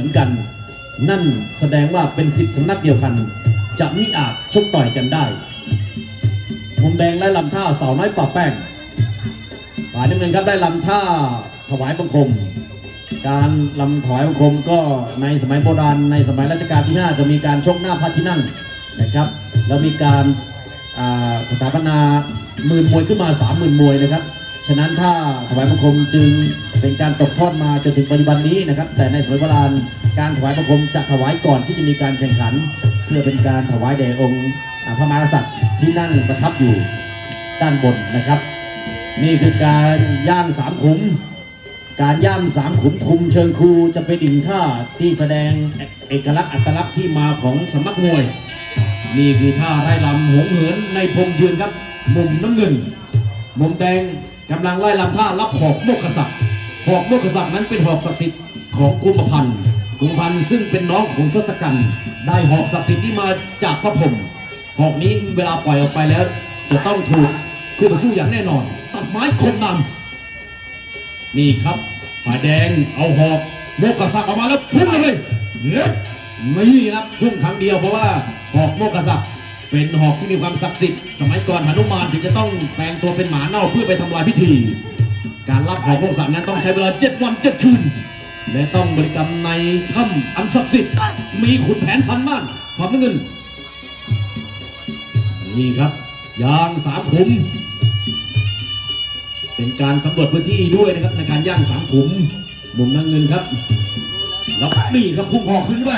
อนกัน นั่นแสดงว่าเป็นสิทธิสำนักเดียวกัน จะมิอาจชกต่อยกันได้มุมแดงไล่ลำท่าสาวน้อยป่าแป้งฝ่ายน้ำเงินครับได้ลำท่าถวายบังคม การลำถวายบังคมก็ในสมัยโบราณในสมัยรัชกาลที่ 5 จะมีการชกหน้าพระที่นั่งนะครับ แล้วมีการสถาปนาหมื่นมวยขึ้นมา3 0,000มวยนะครับ ฉะนั้นถ้าถวายบังคมจึง เป็นการตกทอดมาจนถึงปัจจุบันนี้นะครับ แต่ในสมัยโบราณการถวายบังคมจะถวายก่อนที่จะมีการแข่งขัน เพื่อเป็นการถวายแด่องค์พระมหากษัตริย์ที่นั่งประทับอยู่ด้านบนนะครับ นี่คือการย่างสามขุม การย่ำสามขุมคุมเชิงครูจะเป็นอีกท่าที่แสดงเอกลักษณ์อัตลักษณ์ที่มาของสำนักมวยนี่คือท่าไร่ลำหงเหินในพงยืนครับ มุมน้ำเงิน มุมแดงกำลังไล่ลำท่ารับหอกโมกขศักดิ์ หอกโมกขศักดิ์นั้นเป็นหอกศักดิ์สิทธิ์ของกุมพันธ์กุมพันธ์ซึ่งเป็นน้องของทศกัณฐ์ได้หอกศักดิ์สิทธิ์ที่มาจากพระพรหมหอกนี้เวลาปล่อยออกไปแล้ว จะต้องถูกคู่ต่อสู้อย่างแน่นอน ตัดไม้คมนำนี่ครับฝ่ายแดงเอาหอกโมกษักออกมาแล้วพุ่งเลยเล็บนี่ครับพุ่งครั้งเดียวเพราะว่าหอกโมกษักเป็นหอกที่มีความศักดิ์สิทธิ์สมัยก่อนหนุมานถึงจะต้องแปลงตัวเป็นหมาเน่าเพื่อไปทำลายพิธี การรับหอกโมกษักนั้นต้องใช้เวลา 7 วัน 7 คืน และต้องบริกรรมในถ้ำอันศักดิ์สิทธิ์ มีขุนแผนพันม่านความน้ำเงิน นี่ครับ ยางสามขุม เป็นการสำรวจพื้นที่ด้วยนะครับในการย่างสามขุม มุมน้ำเงินครับ แล้วนี่ครับพุ่งหอกขึ้นไป